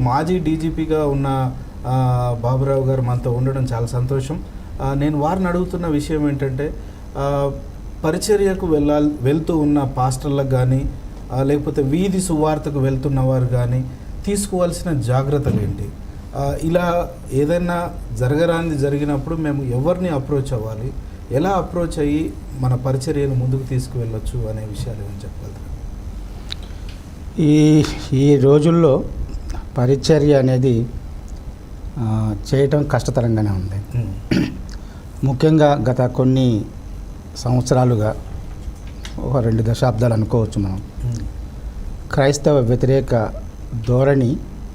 మాజీ డీజీపీగా ఉన్న బాబురావు గారు మనతో ఉండడం చాలా సంతోషం. నేను వారిని అడుగుతున్న విషయం ఏంటంటే పరిచర్యకు వెళ్ళాలి వెళ్తూ ఉన్న పాస్టర్లకు కానీ లేకపోతే వీధి సువార్తకు వెళ్తున్న వారు కానీ తీసుకోవాల్సిన జాగ్రత్తలు ఏంటి ఇలా ఏదైనా జరగరానిది జరిగినప్పుడు మేము ఎవరిని అప్రోచ్ అవ్వాలి? ఎలా అప్రోచ్ అయ్యి మన పరిచర్యను ముందుకు తీసుకువెళ్ళొచ్చు అనే విషయాలు ఏమని చెప్పగలరా? ఈ ఈ రోజుల్లో పరిచర్య అనేది చేయటం కష్టతరంగానే ఉంది. ముఖ్యంగా గత కొన్ని సంవత్సరాలుగా ఒక రెండు దశాబ్దాలు అనుకోవచ్చు మనం. క్రైస్తవ వ్యతిరేక ధోరణి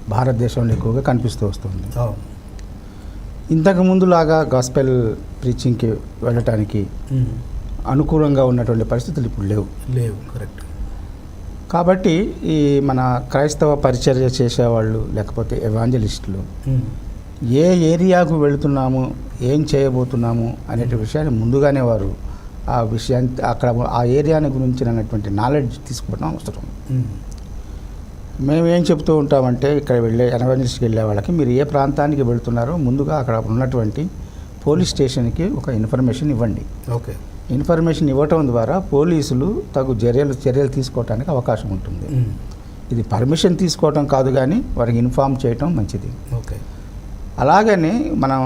భారతదేశంలో ఎక్కువగా కనిపిస్తూ వస్తుంది ఇంతకు ముందులాగా గాస్పెల్ ప్రీచింగ్కి వెళ్ళటానికి. అనుకూలంగా ఉన్నటువంటి పరిస్థితులు ఇప్పుడు లేవు లేవు కరెక్ట్ కాబట్టి ఈ మన క్రైస్తవ పరిచర్య చేసేవాళ్ళు లేకపోతే ఎవాంజలిస్టులు. ఏ ఏరియాకు వెళుతున్నాము ఏం చేయబోతున్నాము అనే విషయాన్ని ముందుగానే వారు ఆ విషయాన్ని అక్కడ ఆ ఏరియాని గురించినటువంటి నాలెడ్జ్ తీసుకోవడం అవసరం. మేము ఏం చెప్తూ ఉంటామంటే ఇక్కడ వెళ్ళే ఎనవెంజలిస్ట్కి వెళ్ళే వాళ్ళకి మీరు ఏ ప్రాంతానికి వెళ్తున్నారో ముందుగా అక్కడ ఉన్నటువంటి పోలీస్ స్టేషన్కి ఒక ఇన్ఫర్మేషన్ ఇవ్వండి ఓకే ఇన్ఫర్మేషన్ ఇవ్వటం ద్వారా పోలీసులు తగు చర్యలు చర్యలు తీసుకోవడానికి అవకాశం ఉంటుంది. ఇది పర్మిషన్ తీసుకోవటం కాదు కానీ వారికి ఇన్ఫామ్ చేయటం మంచిది. ఓకే. అలాగని మనం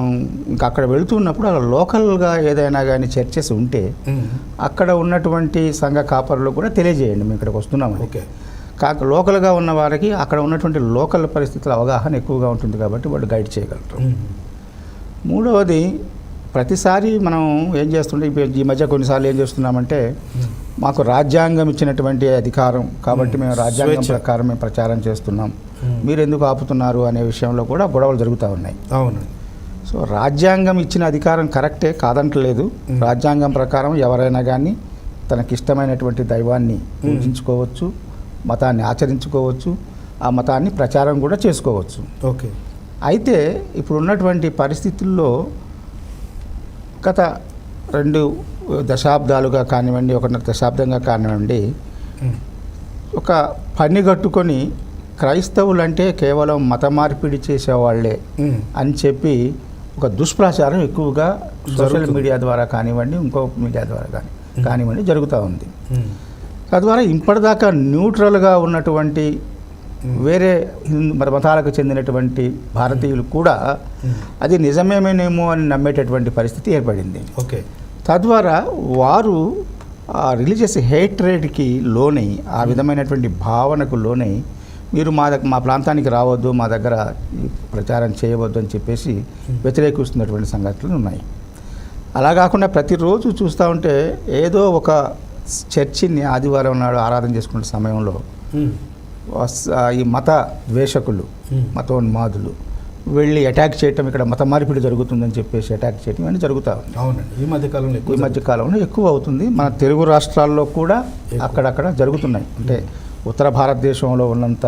ఇంకా అక్కడ వెళుతున్నప్పుడు అక్కడ లోకల్గా ఏదైనా కానీ చర్చెస్ ఉంటే. అక్కడ ఉన్నటువంటి సంఘ కాపరులు కూడా తెలియజేయండి. మేము ఇక్కడికి వస్తున్నాము ఓకే. కాక లోకల్గా ఉన్న వారికి అక్కడ ఉన్నటువంటి లోకల్ పరిస్థితుల అవగాహన ఎక్కువగా ఉంటుంది కాబట్టి వాళ్ళు గైడ్ చేయగలరు. మూడవది ప్రతిసారి మనం ఏం చేస్తుంటే ఈ మధ్య కొన్నిసార్లు ఏం చేస్తున్నామంటే. మాకు రాజ్యాంగం ఇచ్చినటువంటి అధికారం కాబట్టి మేము రాజ్యాంగం. ప్రకారం మేము ప్రచారం చేస్తున్నాం. మీరు ఎందుకు ఆపుతున్నారు అనే విషయంలో కూడా గొడవలు జరుగుతూ ఉన్నాయి అవును సో రాజ్యాంగం ఇచ్చిన అధికారం కరెక్టే కాదంటలేదు. రాజ్యాంగం ప్రకారం ఎవరైనా కానీ తనకిష్టమైనటువంటి దైవాన్ని పూజించుకోవచ్చు మతాన్ని ఆచరించుకోవచ్చు ఆ మతాన్ని ప్రచారం కూడా చేసుకోవచ్చు ఓకే అయితే ఇప్పుడు ఉన్నటువంటి పరిస్థితుల్లో గత రెండు దశాబ్దాలుగా కానివ్వండి ఒకన్నర దశాబ్దంగా కానివ్వండి. ఒక పని కట్టుకొని క్రైస్తవులంటే కేవలం మత మార్పిడి చేసేవాళ్ళే. అని చెప్పి ఒక దుష్ప్రచారం ఎక్కువగా సోషల్. మీడియా ద్వారా కానివ్వండి ఇంకో మీడియా ద్వారా కానీ. కానివ్వండి జరుగుతూ ఉంది. తద్వారా ఇప్పటిదాకా న్యూట్రల్గా ఉన్నటువంటి. వేరే హిందూ మత మతాలకు చెందినటువంటి భారతీయులు కూడా. అది నిజమేమేనేమో అని నమ్మేటటువంటి పరిస్థితి ఏర్పడింది. ఓకే. తద్వారా వారు ఆ రిలీజియస్ హేట్రేడ్కి లోనై ఆ విధమైనటువంటి భావనకు లోనై మీరు మా దగ్గర మా ప్రాంతానికి రావద్దు మా దగ్గర ప్రచారం చేయవద్దు అని చెప్పేసి వ్యతిరేకిస్తున్నటువంటి సంఘటనలు ఉన్నాయి. అలా కాకుండా ప్రతిరోజు చూస్తూ ఉంటే ఏదో ఒక చర్చిని ఆదివారం నాడు ఆరాధన చేసుకునే సమయంలో ఈ మత ద్వేషకులు. మతోన్మాదులు వెళ్ళి అటాక్ చేయటం ఇక్కడ మత మార్పిడి జరుగుతుందని చెప్పేసి అటాక్ చేయటం ఇవన్నీ జరుగుతూ ఉంది అవునండి ఈ మధ్య కాలంలో ఈ మధ్య కాలంలో ఎక్కువ అవుతుంది మన తెలుగు రాష్ట్రాల్లో కూడా. అక్కడక్కడ జరుగుతున్నాయి అంటే ఉత్తర భారతదేశంలో ఉన్నంత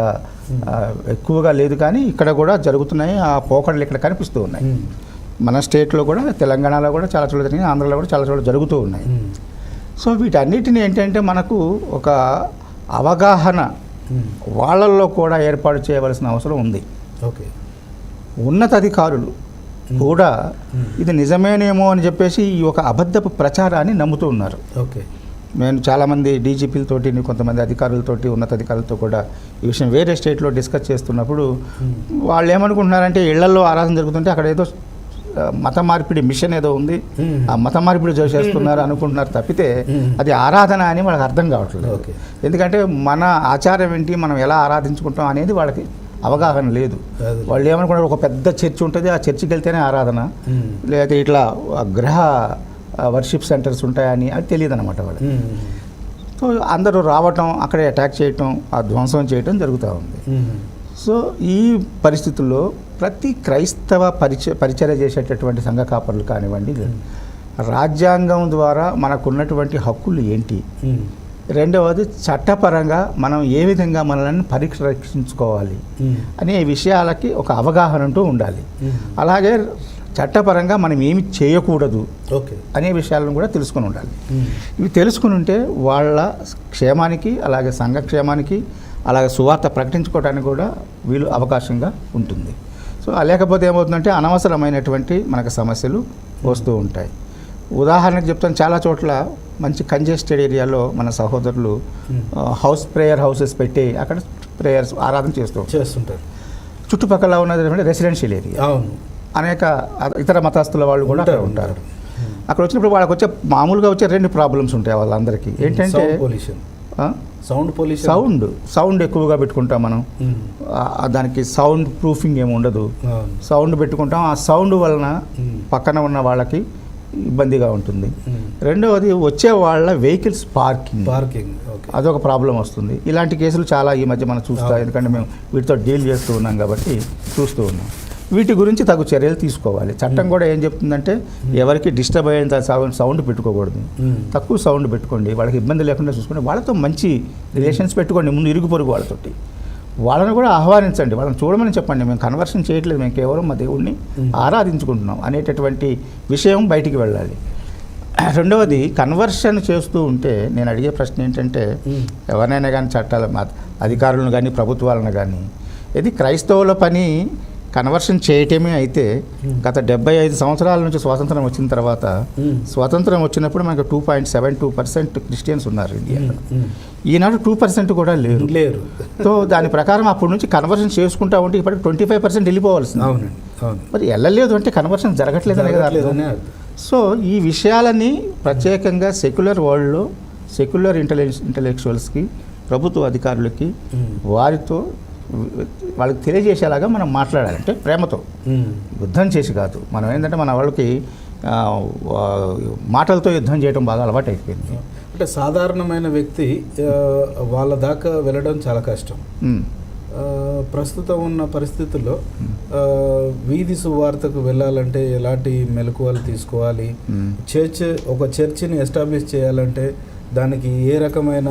ఎక్కువగా లేదు కానీ ఇక్కడ కూడా జరుగుతున్నాయి ఆ పోకడలు ఇక్కడ కనిపిస్తూ ఉన్నాయి. మన స్టేట్లో కూడా తెలంగాణలో కూడా చాలా చోట్ల జరిగినాయి ఆంధ్రలో కూడా చాలా చోట్ల జరుగుతూ ఉన్నాయి. సో వీటన్నిటిని ఏంటంటే మనకు ఒక అవగాహన. వాళ్ళల్లో కూడా ఏర్పాటు చేయవలసిన అవసరం ఉంది. ఓకే. ఉన్నతాధికారులు కూడా. ఇది నిజమేనేమో అని చెప్పేసి ఈ ఒక అబద్ధపు ప్రచారాన్ని నమ్ముతూ ఉన్నారు. ఓకే. నేను చాలామంది డీజీపీలతోటి కొంతమంది అధికారులతోటి ఉన్నతాధికారులతో కూడా ఈ విషయం వేరే స్టేట్లో డిస్కస్ చేస్తున్నప్పుడు. వాళ్ళు ఏమనుకుంటున్నారంటే ఇళ్ళలో ఆరాధన జరుగుతుంటే అక్కడ ఏదో మత మార్పిడి మిషన్ ఏదో ఉంది. ఆ మత మార్పిడి చేస్తున్నారు అనుకుంటున్నారు తప్పితే. అది ఆరాధన అని వాళ్ళకి అర్థం కావట్లేదు ఓకే. ఎందుకంటే మన ఆచారం ఏంటి మనం ఎలా ఆరాధించుకుంటాం అనేది వాళ్ళకి అవగాహన లేదు. వాళ్ళు ఏమనుకుంటారు ఒక పెద్ద చర్చ్ ఉంటుంది ఆ చర్చికి వెళ్తేనే ఆరాధన. లేకపోతే ఇట్లా గ్రహ వర్షిప్ సెంటర్స్ ఉంటాయని అది తెలియదు అనమాట వాళ్ళకి ఉమ్. సో అందరూ రావటం అక్కడే అటాక్ చేయటం ఆ ధ్వంసం చేయటం జరుగుతూ ఉంది. సో ఈ పరిస్థితుల్లో ప్రతి క్రైస్తవ పరిచ పరిచర్య చేసేటటువంటి సంఘ కాపరులు కానివ్వండి రాజ్యాంగం ద్వారా మనకున్నటువంటి హక్కులు ఏంటి ఉమ్. రెండవది చట్టపరంగా మనం ఏ విధంగా మనల్ని పరిరక్షించుకోవాలి ఉమ్. అనే విషయాలకి ఒక అవగాహన అంటూ ఉండాలి. అలాగే చట్టపరంగా మనం ఏమి చేయకూడదు ఓకే అనే విషయాలను కూడా తెలుసుకొని ఉండాలి. ఇవి తెలుసుకుని ఉంటే వాళ్ళ క్షేమానికి అలాగే సంఘ క్షేమానికి అలాగే సువార్త ప్రకటించుకోవడానికి కూడా వీలు అవకాశంగా ఉంటుంది సో లేకపోతే ఏమవుతుందంటే అనవసరమైనటువంటి మనకు సమస్యలు వస్తూ ఉంటాయి. ఉదాహరణకు చెప్తాను చాలా చోట్ల మంచి కంజెస్టెడ్ ఏరియాలో మన సహోదరులు హౌస్ ప్రేయర్ హౌసెస్ పెట్టి అక్కడ ప్రేయర్స్ ఆరాధన చేస్తూ ఉంటారు. చేస్తుంటారు. చుట్టుపక్కల ఉన్నది రెసిడెన్షియల్ ఏరియా. అవును. అనేక ఇతర మతస్థుల వాళ్ళు కూడా అక్కడ ఉంటారు. అక్కడ వచ్చినప్పుడు వాళ్ళకి వచ్చే మామూలుగా వచ్చే రెండు ప్రాబ్లమ్స్ ఉంటాయి వాళ్ళందరికీ. ఏంటంటే pollution? Sound pollution sound sound ఎక్కువగా పెట్టుకుంటాం మనం. ఆ, దానికి సౌండ్ ప్రూఫింగ్ ఏమి ఉండదు. సౌండ్ పెట్టుకుంటాం. ఆ సౌండ్ వలన Hmm. పక్కన ఉన్న వాళ్ళకి ఇబ్బందిగా ఉంటుంది. Hmm. రెండవది వచ్చే వాళ్ళ వెహికల్స్ పార్కింగ్ పార్కింగ్ అదొక ప్రాబ్లం వస్తుంది. ఇలాంటి కేసులు చాలా ఈ మధ్య మనం చూస్తాం. ఎందుకంటే మేము వీటితో డీల్ చేస్తూ ఉన్నాం కాబట్టి చూస్తూ ఉన్నాం. వీటి గురించి తగు చర్యలు తీసుకోవాలి. చట్టం కూడా ఏం చెప్తుందంటే ఎవరికి డిస్టర్బ్ అయ్యేంత సౌండ్ సౌండ్ పెట్టుకోకూడదు. తక్కువ సౌండ్ పెట్టుకోండి. వాళ్ళకి ఇబ్బంది లేకుండా చూసుకోండి వాళ్ళతో మంచి రిలేషన్స్ పెట్టుకోండి. ముందు ఇరుగు పొరుగు వాళ్ళతోటి. వాళ్ళని కూడా ఆహ్వానించండి. వాళ్ళని చూడమని చెప్పండి. మేము కన్వర్షన్ చేయట్లేదు. మేము కేవలం మా దేవుణ్ణి Hmm. ఆరాధించుకుంటున్నాం అనేటటువంటి విషయం బయటికి వెళ్ళాలి. రెండవది కన్వర్షన్ చేస్తూ ఉంటే నేను అడిగే ప్రశ్న ఏంటంటే. ఎవరినైనా కానీ చట్టాల అధికారులను కానీ ప్రభుత్వాలను కానీ ఇది క్రైస్తవుల పని కన్వర్షన్ చేయటమే అయితే. గత డెబ్బై ఐదు సంవత్సరాల నుంచి స్వాతంత్రం వచ్చిన తర్వాత. స్వాతంత్రం వచ్చినప్పుడు మనకు two point seven two percent Christians ఉన్నారు ఇండియాలో. ఈనాడు టూ పర్సెంట్ కూడా లేరు లేరు సో దాని ప్రకారం అప్పటి నుంచి కన్వర్షన్ చేసుకుంటా ఉంటే ఇప్పటికి ట్వంటీ ఫైవ్ పర్సెంట్ వెళ్ళిపోవాల్సింది అవునండి అవును మరి వెళ్ళలేదు అంటే కన్వర్షన్ జరగట్లేదనే కదా. సో ఈ విషయాలని ప్రత్యేకంగా సెక్యులర్ వరల్డ్లో సెక్యులర్ ఇంటెలెక్చు ఇంటలెక్చువల్స్కి ప్రభుత్వ అధికారులకి. వారితో వాళ్ళకి తెలియజేసేలాగా మనం మాట్లాడాలి. అంటే ప్రేమతో. యుద్ధం చేసి కాదు. మనం ఏంటంటే మన వాళ్ళకి మాటలతో యుద్ధం చేయడం బాగా అలవాటు అయిపోయింది అంటే సాధారణమైన వ్యక్తి వాళ్ళ దాకా వెళ్ళడం చాలా కష్టం. ప్రస్తుతం ఉన్న పరిస్థితుల్లో వీధి సువార్తకు వెళ్ళాలంటే ఎలాంటి మెలకువలు తీసుకోవాలి? చర్చ్ ఒక చర్చిని ఎస్టాబ్లిష్ చేయాలంటే దానికి ఏ రకమైన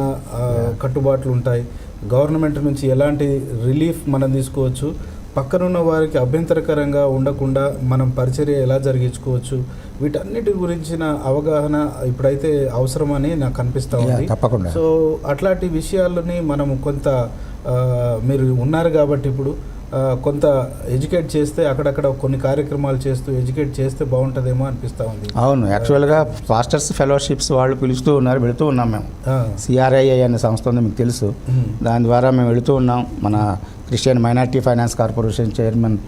కట్టుబాట్లు ఉంటాయి? గవర్నమెంట్ నుంచి ఎలాంటి రిలీఫ్ మనం తీసుకోవచ్చు? పక్కనున్న వారికి అభ్యంతరకరంగా ఉండకుండా మనం పరిచర్య ఎలా జరిగించుకోవచ్చు? వీటన్నిటి గురించిన అవగాహన ఇప్పుడైతే అవసరమని నాకు అనిపిస్తా ఉంది. తప్పకుండా. సో అట్లాంటి విషయాలని మనం కొంత మీరు ఉన్నారు కాబట్టి ఇప్పుడు కొంత ఎడ్యుకేట్ చేస్తే అక్కడక్కడ కొన్ని కార్యక్రమాలు చేస్తూ ఎడ్యుకేట్ చేస్తే బాగుంటుందేమో అనిపిస్తూ ఉంది. అవును యాక్చువల్గా ఫాస్టర్స్ ఫెలోషిప్స్ వాళ్ళు పిలుస్తూ ఉన్నారు వెళుతూ ఉన్నాం మేము. సిఆర్ఐఐ అనే సంస్థ ఉంది మీకు తెలుసు. దాని ద్వారా మేము వెళుతూ ఉన్నాం. మన Christian minority finance corporation chairman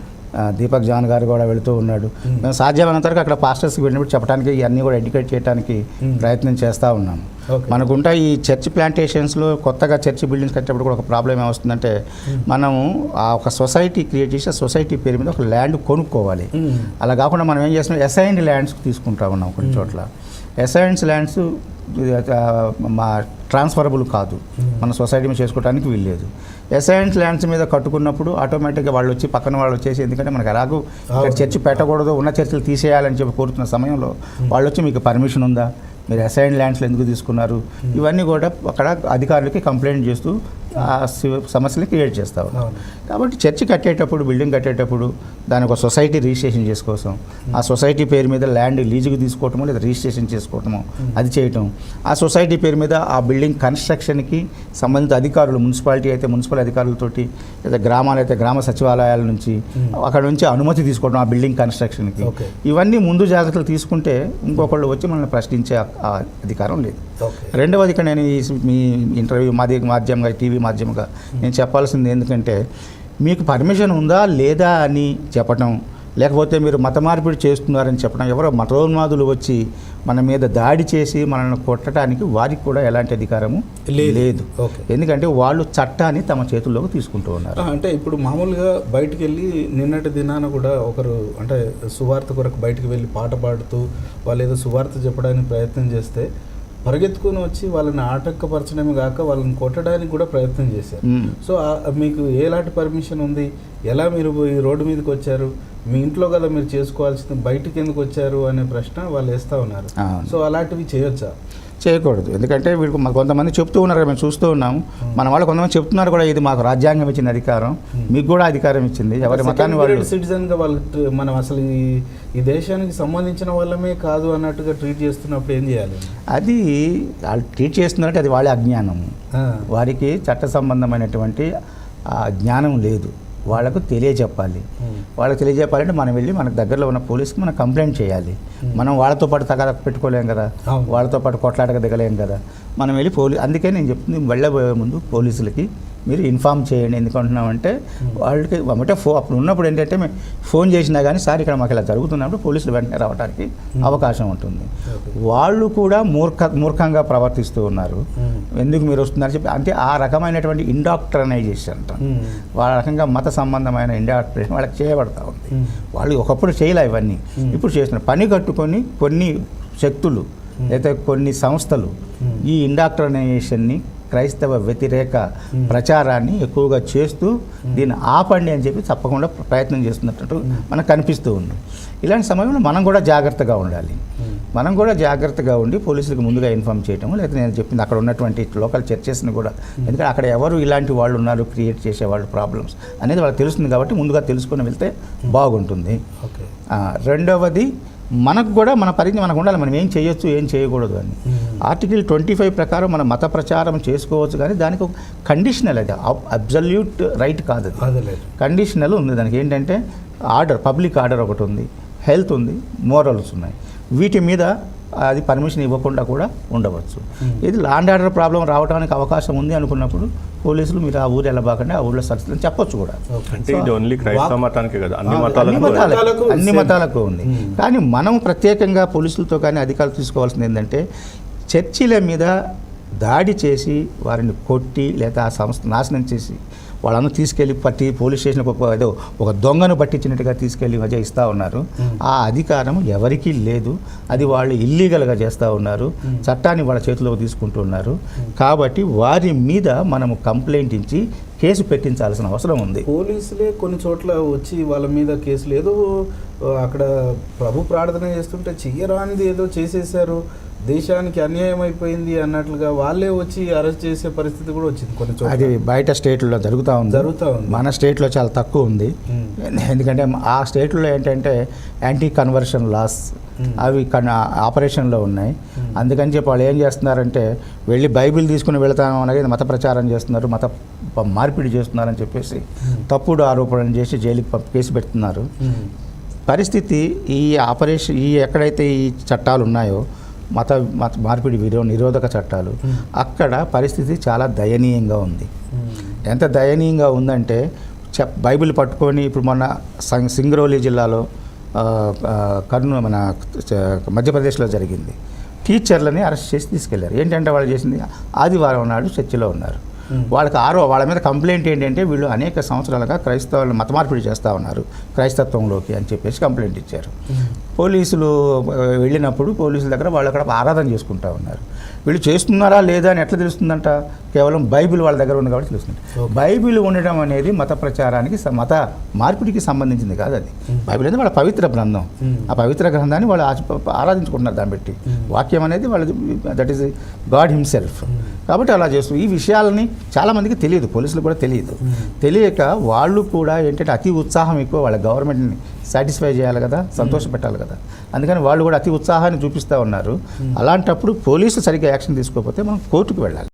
Deepak John గారు కూడా వెళుతూ ఉన్నాడు. మేము సాధ్యమైనంత వరకు అక్కడ పాస్టర్స్కి వెళ్ళినప్పుడు చెప్పడానికి ఇవన్నీ కూడా ఎడ్యుకేట్ చేయడానికి. ప్రయత్నం చేస్తూ ఉన్నాం. మనకుంటా ఈ చర్చ్ ప్లాంటేషన్స్లో కొత్తగా చర్చ్ బిల్డింగ్స్ కట్టేటప్పుడు కూడా ఒక ప్రాబ్లం ఏమొస్తుందంటే మనము ఆ ఒక సొసైటీ క్రియేట్ చేసి సొసైటీ పేరు మీద ఒక ల్యాండ్ కొనుక్కోవాలి అలా కాకుండా మనం ఏం చేస్తున్నాం అసైన్డ్ ల్యాండ్స్ తీసుకుంటా ఉన్నాం కొన్ని. చోట్ల అసైన్స్ ల్యాండ్స్ మా ట్రాన్స్ఫరబుల్ కాదు Hmm. మన సొసైటీ మీద చేసుకోవడానికి వీల్లేదు అసైన్స్ ల్యాండ్స్ మీద కట్టుకున్నప్పుడు ఆటోమేటిక్గా వాళ్ళు వచ్చి పక్కన వాళ్ళు వచ్చేసి ఎందుకంటే మనకు ఎలాగో ఇక్కడ. చర్చి పెట్టకూడదు ఉన్న చర్చలు తీసేయాలని చెప్పి కోరుతున్న సమయంలో వాళ్ళు వచ్చి మీకు పర్మిషన్ ఉందా మీరు అసైన్ ల్యాండ్స్లో ఎందుకు తీసుకున్నారు Hmm. ఇవన్నీ కూడా అక్కడ అధికారులకి కంప్లైంట్ చేస్తూ సమస్యలు క్రియేట్ చేస్తా అవును. కాబట్టి చర్చి కట్టేటప్పుడు బిల్డింగ్ కట్టేటప్పుడు దాని ఒక సొసైటీ రిజిస్ట్రేషన్ చేసుకోసం ఆ సొసైటీ పేరు మీద ల్యాండ్ లీజుకు తీసుకోవటము లేదా రిజిస్ట్రేషన్ చేసుకోవటము. అది చేయటం ఆ సొసైటీ పేరు మీద ఆ బిల్డింగ్ కన్స్ట్రక్షన్కి సంబంధిత అధికారులు మున్సిపాలిటీ అయితే మున్సిపల్ అధికారులతోటి లేదా గ్రామాలు అయితే గ్రామ సచివాలయాల నుంచి. అక్కడ నుంచి అనుమతి తీసుకోవడం ఆ బిల్డింగ్ కన్స్ట్రక్షన్కి. ఇవన్నీ ముందు జాగ్రత్తలు తీసుకుంటే ఇంకొకళ్ళు వచ్చి మనల్ని ప్రశ్నించే అధికారం లేదు రెండవది ఇక్కడ నేను మీ ఇంటర్వ్యూ మాధ్య మాధ్యమంగా టీవీ మాధ్యమంగా. నేను చెప్పాల్సింది ఎందుకంటే మీకు పర్మిషన్ ఉందా లేదా అని చెప్పటం లేకపోతే మీరు మత మార్పిడి చేస్తున్నారని చెప్పడం ఎవరో మతోన్మాదులు వచ్చి మన మీద దాడి చేసి మనల్ని కొట్టడానికి వారికి కూడా ఎలాంటి అధికారము లేదు. ఎందుకంటే వాళ్ళు చట్టాన్ని తమ చేతుల్లోకి తీసుకుంటూ ఉన్నారు. అంటే ఇప్పుడు మామూలుగా బయటికి వెళ్ళి నిన్నటి దినాన కూడా ఒకరు అంటే సువార్త కొరకు బయటికి వెళ్ళి పాట పాడుతూ వాళ్ళు ఏదో సువార్త చెప్పడానికి ప్రయత్నం చేస్తే పరిగెత్తుకుని వచ్చి వాళ్ళని ఆటంకపరచడమే కాక వాళ్ళని కొట్టడానికి కూడా ప్రయత్నం చేశారు. సో మీకు ఎలాంటి పర్మిషన్ ఉంది? ఎలా మీరు ఈ రోడ్డు మీదకి వచ్చారు? మీ ఇంట్లో కదా మీరు చేసుకోవాల్సింది బయటికి ఎందుకు వచ్చారు అనే ప్రశ్న వాళ్ళు వేస్తూ ఉన్నారు. సో అలాంటివి చేయొచ్చా? చేయకూడదు. ఎందుకంటే వీడికి కొంతమంది చెప్తూ ఉన్నారు కదా, మేము చూస్తూ ఉన్నాము. మన వాళ్ళు కొంతమంది చెప్తున్నారు కూడా ఇది మాకు రాజ్యాంగం ఇచ్చిన అధికారం మీకు కూడా అధికారం ఇచ్చింది. ఎవరి మతాన్ని వాళ్ళు సిటిజన్గా వాళ్ళు మనం అసలు ఈ దేశానికి సంబంధించిన వాళ్ళమే కాదు అన్నట్టుగా ట్రీట్ చేస్తున్నప్పుడు ఏం చేయాలి? అది వాళ్ళు ట్రీట్ చేస్తున్నారంటే అది వాళ్ళ అజ్ఞానం. వారికి చట్ట సంబంధమైనటువంటి జ్ఞానం లేదు. వాళ్ళకు తెలియజెప్పాలి. వాళ్ళకి తెలియజెప్పాలంటే మనం వెళ్ళి మనకు దగ్గరలో ఉన్న పోలీస్కి మనం కంప్లైంట్ చేయాలి. మనం వాళ్ళతో పాటు తగద పెట్టుకోలేం కదా. వాళ్ళతో పాటు కొట్లాటకు దిగలేం కదా? మనం వెళ్ళి పోలీ అందుకే నేను చెప్తుంది వెళ్ళబోయే ముందు పోలీసులకి మీరు ఇన్ఫామ్ చేయండి. ఎందుకంటున్నామంటే వాళ్ళకి అంటే ఫో అప్పుడు ఉన్నప్పుడు ఏంటంటే మేము ఫోన్ చేసినా కానీ సార్ ఇక్కడ మాకు ఇలా జరుగుతున్నప్పుడు పోలీసులు వెంటనే రావడానికి అవకాశం ఉంటుంది. వాళ్ళు కూడా మూర్ఖ మూర్ఖంగా ప్రవర్తిస్తూ ఉన్నారు. ఎందుకు మీరు వస్తున్నారు చెప్పి అంటే ఆ రకమైనటువంటి ఇండాక్ట్రనైజేషన్ అంటాం. వాళ్ళ రకంగా మత సంబంధమైన ఇండాక్ట్రేషన్ వాళ్ళకి చేయబడతా ఉంది. వాళ్ళు ఒకప్పుడు చేయలే ఇవన్నీ. ఇప్పుడు చేస్తున్నారు. పని కట్టుకొని కొన్ని శక్తులు Hmm. లేదా కొన్ని సంస్థలు Hmm. ఈ ఇండాక్ట్రనైజేషన్ని క్రైస్తవ వ్యతిరేక Hmm. ప్రచారాన్ని ఎక్కువగా చేస్తూ దీన్ని ఆపండి అని చెప్పి తప్పకుండా ప్రయత్నం చేస్తున్నట్టు Hmm. మనకు కనిపిస్తూ ఉంది ఇలాంటి సమయంలో మనం కూడా జాగ్రత్తగా ఉండాలి మనం కూడా జాగ్రత్తగా ఉండి పోలీసులకు ముందుగా ఇన్ఫామ్ చేయటం లేదా నేను చెప్పింది అక్కడ ఉన్నటువంటి లోకల్ చర్చెస్ని కూడా ఎందుకంటే అక్కడ ఎవరు ఇలాంటి వాళ్ళు ఉన్నారు క్రియేట్ చేసే వాళ్ళు ప్రాబ్లమ్స్ అనేది వాళ్ళకి తెలుస్తుంది కాబట్టి ముందుగా తెలుసుకొని వెళ్తే బాగుంటుంది రెండవది మనకు కూడా మన పరిధి మనకు ఉండాలి. మనం ఏం చేయొచ్చు ఏం చేయకూడదు అని. ఆర్టికల్ ట్వంటీ ఫైవ్ ప్రకారం మన మత ప్రచారం చేసుకోవచ్చు కానీ దానికి ఒక కండిషనల్ అది. అబ్జల్యూట్ రైట్ కాదు అది. కండిషనల్ ఉంది. దానికి ఏంటంటే ఆర్డర్ పబ్లిక్ ఆర్డర్ ఒకటి ఉంది. హెల్త్ ఉంది మోరల్స్ ఉన్నాయి. వీటి మీద అది పర్మిషన్ ఇవ్వకుండా కూడా ఉండవచ్చు. ఇది ల్యాండ్ ఆర్డర్ ప్రాబ్లం రావడానికి అవకాశం ఉంది అనుకున్నప్పుడు పోలీసులు మీరు ఆ ఊరు వెళ్ళబాకండి ఆ ఊళ్ళో సర్చ్ అని చెప్పొచ్చు కూడా. అంటే ఇది ఓన్లీ క్రైస్తవ మతానికే కదా? అన్ని మతాలకు అన్ని. మతాలకు ఉంది. Hmm. కానీ మనం ప్రత్యేకంగా పోలీసులతో కానీ అధికారులు తీసుకోవాల్సింది ఏంటంటే చర్చిల మీద దాడి చేసి వారిని కొట్టి లేదా ఆ సంస్థ నాశనం చేసి వాళ్ళందరూ తీసుకెళ్ళి పట్టి పోలీస్ స్టేషన్కి ఒక ఏదో ఒక దొంగను పట్టించినట్టుగా తీసుకెళ్ళి మధ్య ఇస్తూ ఉన్నారు Hmm. ఆ అధికారం ఎవరికీ లేదు అది వాళ్ళు ఇల్లీగల్గా చేస్తూ ఉన్నారు Hmm. చట్టాన్ని వాళ్ళ చేతిలోకి తీసుకుంటున్నారు Hmm. కాబట్టి వారి మీద మనము కంప్లైంట్ ఇచ్చి కేసు పెట్టించాల్సిన అవసరం ఉంది. పోలీసులే కొన్ని చోట్ల వచ్చి వాళ్ళ మీద కేసులు ఏదో అక్కడ ప్రభు ప్రార్థన చేస్తుంటే చెయ్యరానిది ఏదో చేసేసారు దేశానికి అన్యాయం అయిపోయింది అన్నట్లుగా వాళ్ళే వచ్చి అరెస్ట్ చేసే పరిస్థితి కూడా వచ్చింది కొన్ని అది బయట స్టేట్లో జరుగుతూ ఉంది. జరుగుతా ఉంది. మన స్టేట్లో చాలా తక్కువ ఉంది. ఎందుకంటే ఆ స్టేట్లో ఏంటంటే యాంటీ కన్వర్షన్ లాస్. అవి కన్ ఆపరేషన్లో ఉన్నాయి. అందుకని చెప్పి వాళ్ళు ఏం చేస్తున్నారంటే వెళ్ళి బైబిల్ తీసుకుని వెళతాము అనేది మత ప్రచారం చేస్తున్నారు మత మార్పిడి చేస్తున్నారని చెప్పేసి తప్పుడు ఆరోపణలు చేసి జైలుకి పంపి కేసు పెడుతున్నారు. పరిస్థితి ఈ ఆపరేషన్ ఈ ఎక్కడైతే ఈ చట్టాలు ఉన్నాయో మత మత మార్పిడి విరో నిరోధక చట్టాలు అక్కడ పరిస్థితి చాలా దయనీయంగా ఉంది. ఎంత దయనీయంగా ఉందంటే చెప్ బైబిల్ పట్టుకొని ఇప్పుడు మొన్న సం- సింగరౌలి జిల్లాలో కర్నూలు మన మధ్యప్రదేశ్లో జరిగింది. టీచర్లని అరెస్ట్ చేసి తీసుకెళ్ళారు. ఏంటంటే వాళ్ళు చేసింది? ఆదివారం నాడు చర్చిలో ఉన్నారు. వాళ్ళకి ఆరో వాళ్ళ మీద కంప్లైంట్ ఏంటంటే వీళ్ళు అనేక సంవత్సరాలుగా క్రైస్తవులు మత మార్పిడి చేస్తూ ఉన్నారు క్రైస్తత్వంలోకి అని చెప్పేసి కంప్లైంట్ ఇచ్చారు పోలీసులు వెళ్ళినప్పుడు పోలీసుల దగ్గర వాళ్ళు అక్కడ ఆరాధన చేసుకుంటా ఉన్నారు వీళ్ళు చేస్తున్నారా లేదా అని ఎట్లా తెలుస్తుందంట కేవలం బైబిల్ వాళ్ళ దగ్గర ఉంది కాబట్టి తెలుస్తుంది. బైబిల్ ఉండడం అనేది మత ప్రచారానికి మత మార్పిడికి సంబంధించింది కాదు అది. బైబిల్ అనేది వాళ్ళ పవిత్ర గ్రంథం. ఆ పవిత్ర గ్రంథాన్ని వాళ్ళు ఆరాధించుకుంటున్నారు దాన్ని బట్టి. వాక్యం అనేది వాళ్ళది దట్ ఈస్ గాడ్ హిమ్సెల్ఫ్. కాబట్టి అలా చేస్తూ ఈ విషయాలని చాలామందికి తెలియదు పోలీసులు కూడా తెలియదు. తెలియక వాళ్ళు కూడా ఏంటంటే అతి ఉత్సాహం ఎక్కువ వాళ్ళ గవర్నమెంట్ని సాటిస్ఫై చేయాలి కదా సంతోష పెట్టాలి కదా. అందుకని వాళ్ళు కూడా అతి ఉత్సాహాన్ని చూపిస్తూ ఉన్నారు. అలాంటప్పుడు పోలీసులు సరిగ్గా యాక్షన్ తీసుకోకపోతే మనం కోర్టుకు వెళ్ళాలి.